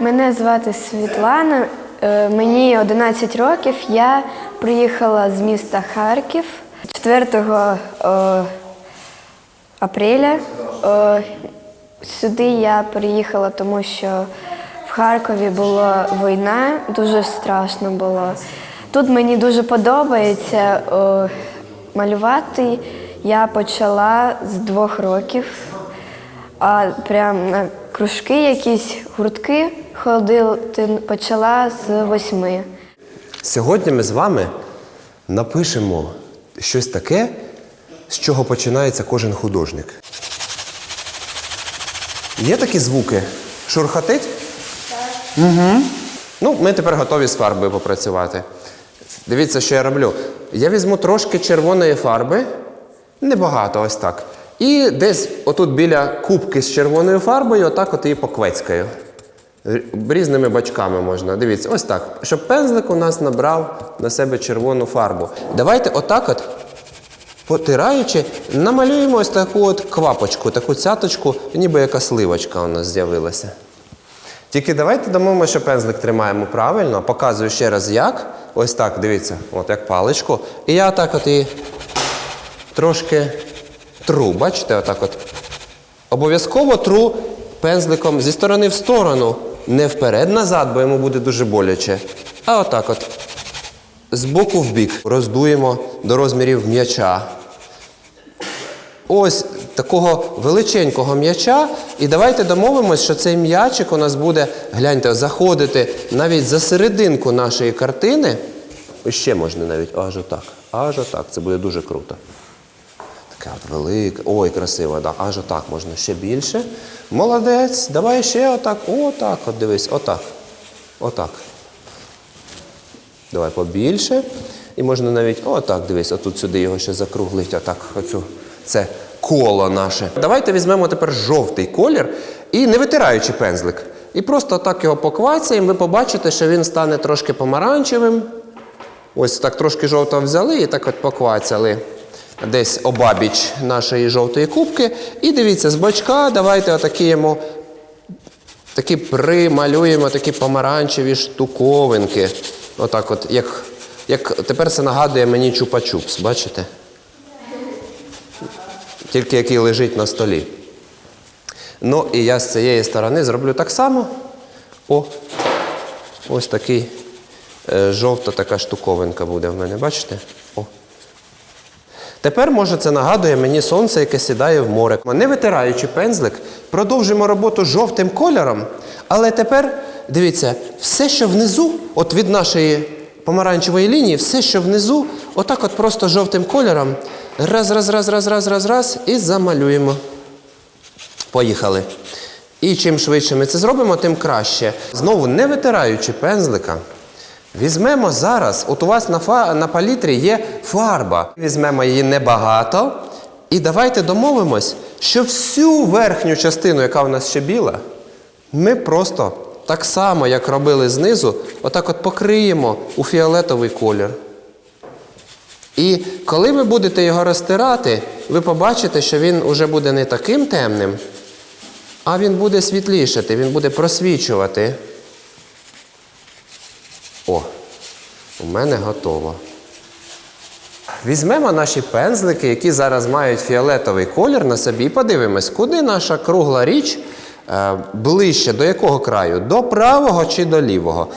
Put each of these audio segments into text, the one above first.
Мене звати Світлана, е, мені 11 років. Я приїхала з міста Харків 4 е, апреля. Е, Сюди я приїхала, тому що в Харкові була війна, дуже страшно було. Тут мені дуже подобається малювати. Я почала з двох років. А прям на кружки, якісь гуртки ходити почала з восьми. Сьогодні ми з вами напишемо щось таке, з чого починається кожен художник. Є такі звуки? Шурхотить? Так. Угу. Ну, ми тепер готові з фарбою попрацювати. Дивіться, що я роблю. Я візьму трошки червоної фарби, небагато, ось так. І десь отут біля кубки з червоною фарбою, отак от її поквецькаю. Р- Різними бачками можна. Дивіться, ось так. Щоб пензлик у нас набрав на себе червону фарбу. Давайте отак от, потираючи, намалюємо ось таку от квапочку, таку цяточку, ніби яка сливочка у нас з'явилася. Тільки давайте домовимо, що пензлик тримаємо правильно. Показую ще раз як. Ось так, дивіться, от як паличку. І я отак от її трошки тру. Бачите, отак от. Обов'язково тру пензликом зі сторони в сторону, не вперед-назад, бо йому буде дуже боляче. А отак от. З боку в бік. Роздуємо до розмірів м'яча. Ось такого величенького м'яча. І давайте домовимось, що цей м'ячик у нас буде, гляньте, заходити навіть за серединку нашої картини. Ще можна навіть аж отак. Аж отак. Це буде дуже круто. Така велика. Ой, красиво, да. аж отак можна ще більше. Молодець. Давай ще отак. Отак. От дивись, отак. Отак. Давай побільше. І можна навіть отак, дивись, отут сюди його ще закруглить, отак, оцю. Це коло наше. Давайте візьмемо тепер жовтий колір і не витираючи пензлик. І просто так його поквацаємо, ви побачите, що він стане трошки помаранчевим. Ось так трошки жовтого взяли і так от поквацяли десь обабіч нашої жовтої кубки. І дивіться, з бочка давайте отакі йому такі прималюємо такі помаранчеві штуковинки. Отак, от, як, як тепер це нагадує мені чупа-чупс, бачите? Тільки який лежить на столі. Ну, і я з цієї сторони зроблю так само. О, ось такий е, жовта така штуковинка буде в мене, бачите? О. Тепер, може, це нагадує мені сонце, яке сідає в море. Не витираючи пензлик, продовжуємо роботу жовтим кольором. Але тепер, дивіться, все, що внизу, от від нашої помаранчевої лінії, все, що внизу, отак от просто жовтим кольором. Раз, раз, раз, раз, раз, раз, раз, і замалюємо. Поїхали. І чим швидше ми це зробимо, тим краще. Знову не витираючи пензлика. Візьмемо зараз, от у вас на, фа, на палітрі є фарба. Візьмемо її небагато. І давайте домовимось, що всю верхню частину, яка у нас ще біла, ми просто так само, як робили знизу, отак от покриємо у фіолетовий колір. І коли ви будете його розтирати, ви побачите, що він уже буде не таким темним, а він буде світлішати, він буде просвічувати. О, у мене готово. Візьмемо наші пензлики, які зараз мають фіолетовий колір на собі, і подивимось, куди наша кругла річ е, ближче до якого краю? До правого чи до лівого?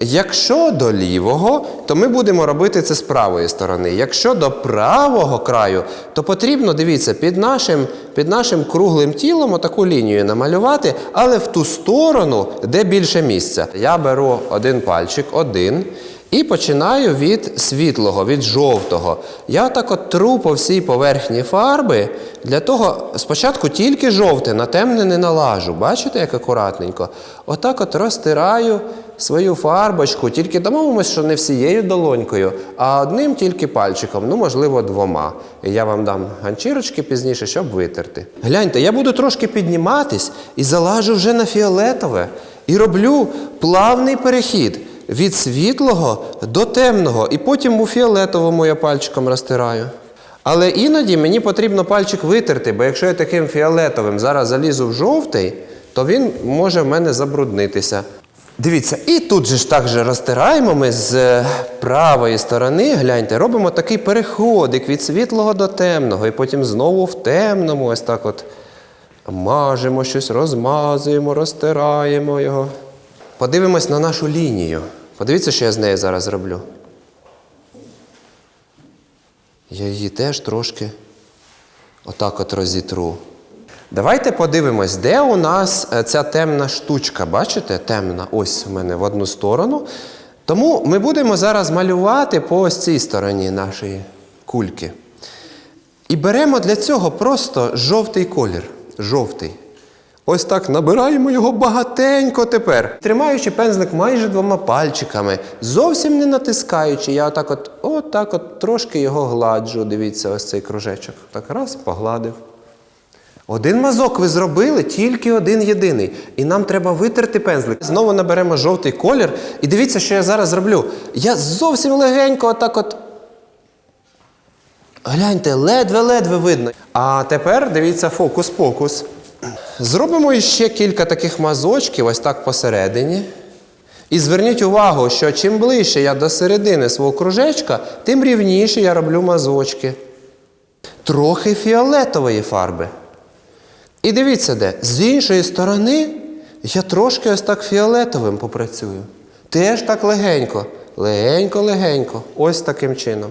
Якщо до лівого, то ми будемо робити це з правої сторони. Якщо до правого краю, то потрібно, дивіться, під нашим, під нашим круглим тілом отаку лінію намалювати, але в ту сторону, де більше місця. Я беру один пальчик, один, і починаю від світлого, від жовтого. Я так от тру по всій поверхні фарби. Для того спочатку тільки жовте, на темне не налажу. Бачите, як акуратненько? Отак от розтираю свою фарбочку, тільки домовимося, що не всією долонькою, а одним тільки пальчиком, ну, можливо, двома. І я вам дам ганчірочки пізніше, щоб витерти. Гляньте, я буду трошки підніматись і залажу вже на фіолетове. І роблю плавний перехід від світлого до темного, і потім у фіолетовому я пальчиком розтираю. Але іноді мені потрібно пальчик витерти, бо якщо я таким фіолетовим зараз залізу в жовтий, то він може в мене забруднитися. Дивіться, і тут же ж так же розтираємо ми з е, правої сторони, гляньте, робимо такий переходик від світлого до темного, і потім знову в темному, ось так от мажемо щось, розмазуємо, розтираємо його. Подивимось на нашу лінію. Подивіться, що я з нею зараз роблю. Я її теж трошки отак от розітру. Давайте подивимось, де у нас е, ця темна штучка. Бачите? Темна. Ось в мене в одну сторону. Тому ми будемо зараз малювати по ось цій стороні нашої кульки. І беремо для цього просто жовтий колір. Жовтий. Ось так набираємо його багатенько тепер, тримаючи пензлик майже двома пальчиками, зовсім не натискаючи. Я отак от, отак от трошки його гладжу. Дивіться, ось цей кружечок. Так раз погладив. Один мазок ви зробили, тільки один єдиний. І нам треба витерти пензлик. Знову наберемо жовтий колір. І дивіться, що я зараз зроблю. Я зовсім легенько отак от. Гляньте, ледве-ледве видно. А тепер дивіться фокус-покус. Зробимо іще кілька таких мазочків, ось так посередині. І зверніть увагу, що чим ближче я до середини свого кружечка, тим рівніше я роблю мазочки. Трохи фіолетової фарби. І дивіться де, з іншої сторони я трошки ось так фіолетовим попрацюю. Теж так легенько, легенько-легенько, ось таким чином.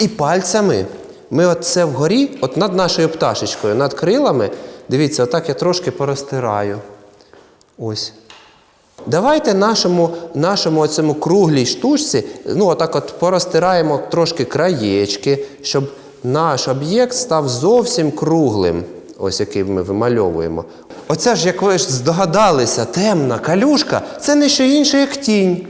І пальцями ми от це вгорі, от над нашою пташечкою, над крилами, дивіться, отак я трошки порозтираю. Ось. Давайте нашому, нашому оцьому круглій штучці, ну отак от порозтираємо трошки краєчки, щоб наш об'єкт став зовсім круглим, ось який ми вимальовуємо. Оця ж, як ви ж здогадалися, темна калюшка це не що інше, як тінь.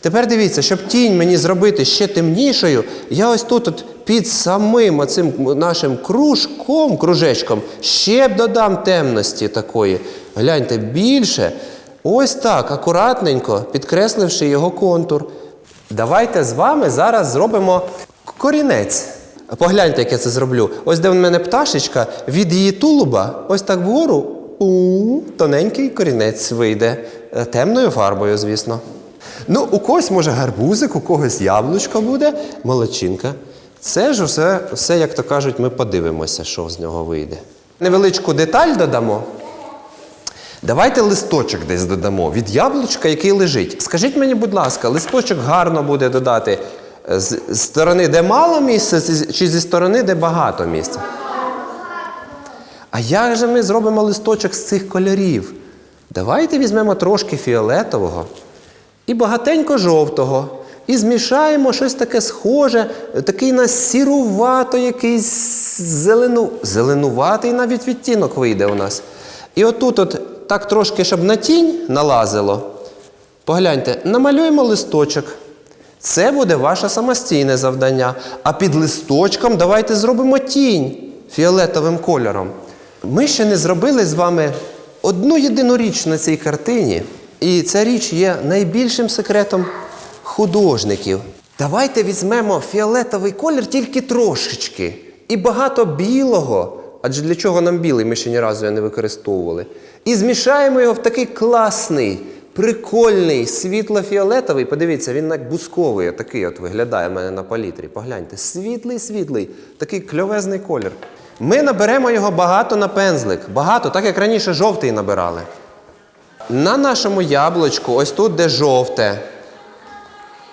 Тепер дивіться, щоб тінь мені зробити ще темнішою, я ось тут от під самим оцим нашим кружком, кружечком, ще б додам темності такої. Гляньте, більше. Ось так, акуратненько, підкресливши його контур. Давайте з вами зараз зробимо корінець. Погляньте, як я це зроблю. Ось де в мене пташечка, від її тулуба, ось так вгору, у тоненький корінець вийде. Е, Темною фарбою, звісно. Ну, у когось може гарбузик, у когось яблучко буде, молодчинка. Це ж все, все, як то кажуть, ми подивимося, що з нього вийде. Невеличку деталь додамо. Давайте листочок десь додамо від яблучка, який лежить. Скажіть мені, будь ласка, листочок гарно буде додати з сторони, де мало місця, чи зі сторони, де багато місця? А як же ми зробимо листочок з цих кольорів? Давайте візьмемо трошки фіолетового і багатенько жовтого. І змішаємо щось таке схоже, такий на сірувато якийсь зелену, зеленуватий навіть відтінок вийде у нас. І отут, от, так трошки, щоб на тінь налазило. Погляньте, намалюємо листочок. Це буде ваше самостійне завдання. А під листочком давайте зробимо тінь фіолетовим кольором. Ми ще не зробили з вами одну єдину річ на цій картині, і ця річ є найбільшим секретом художників. Давайте візьмемо фіолетовий колір тільки трошечки. І багато білого, адже для чого нам білий, ми ще ні разу не використовували. І змішаємо його в такий класний, прикольний, світло-фіолетовий. Подивіться, він як бусковий, такий от виглядає в мене на палітрі. Погляньте, світлий, світлий, такий кльовезний колір. Ми наберемо його багато на пензлик, багато, так як раніше жовтий набирали. На нашому яблучку, ось тут, де жовте,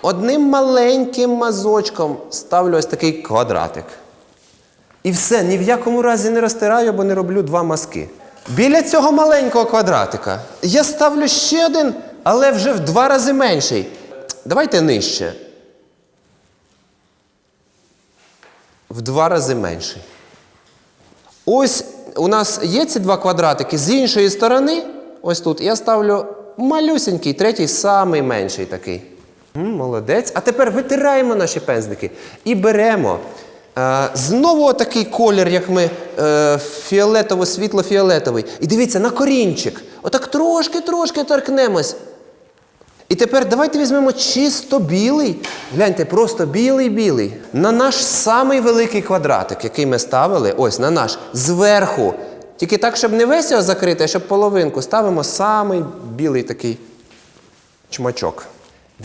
одним маленьким мазочком ставлю ось такий квадратик. І все, ні в якому разі не розтираю, або не роблю два мазки. Біля цього маленького квадратика я ставлю ще один, але вже в два рази менший. Давайте нижче. В два рази менший. Ось у нас є ці два квадратики. З іншої сторони, ось тут, я ставлю малюсенький, третій самий менший такий. Молодець. А тепер витираємо наші пензлики і беремо знову такий колір, як ми е, фіолетово, світло-фіолетовий. І дивіться, на корінчик. Отак трошки-трошки торкнемось. І тепер давайте візьмемо чисто білий. Гляньте, просто білий-білий. На наш самий великий квадратик, який ми ставили, ось на наш, зверху Тільки так, щоб не весь його закрити, а щоб половинку ставимо самий білий такий чмачок.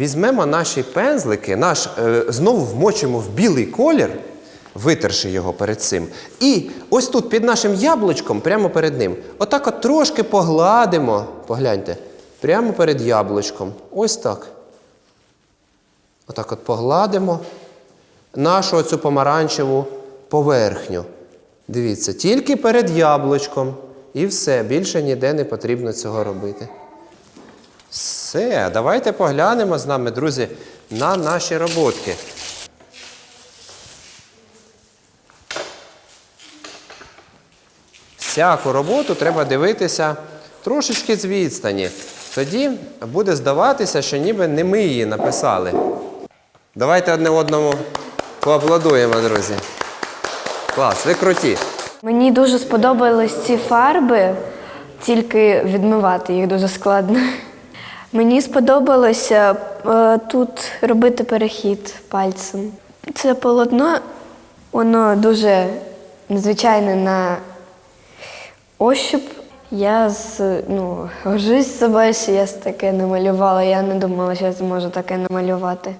Візьмемо наші пензлики, наш, е, знову вмочимо в білий колір, витерши його перед цим. І ось тут під нашим яблучком, прямо перед ним, отак от трошки погладимо. Погляньте, прямо перед яблучком. Ось так. Отак от погладимо нашу оцю помаранчеву поверхню. Дивіться, тільки перед яблучком. І все, більше ніде не потрібно цього робити. Все, давайте поглянемо з нами, друзі, на наші роботки. Всяку роботу треба дивитися трошечки з відстані. Тоді буде здаватися, що ніби не ми її написали. Давайте одне одному поаплодуємо, друзі. Клас, ви круті. Мені дуже сподобались ці фарби, тільки відмивати їх дуже складно. Мені сподобалося е, тут робити перехід пальцем. Це полотно, воно дуже незвичайне на ощуп. Я з, ну, горжусь собою, що я таке намалювала. Я не думала, що я зможу таке намалювати.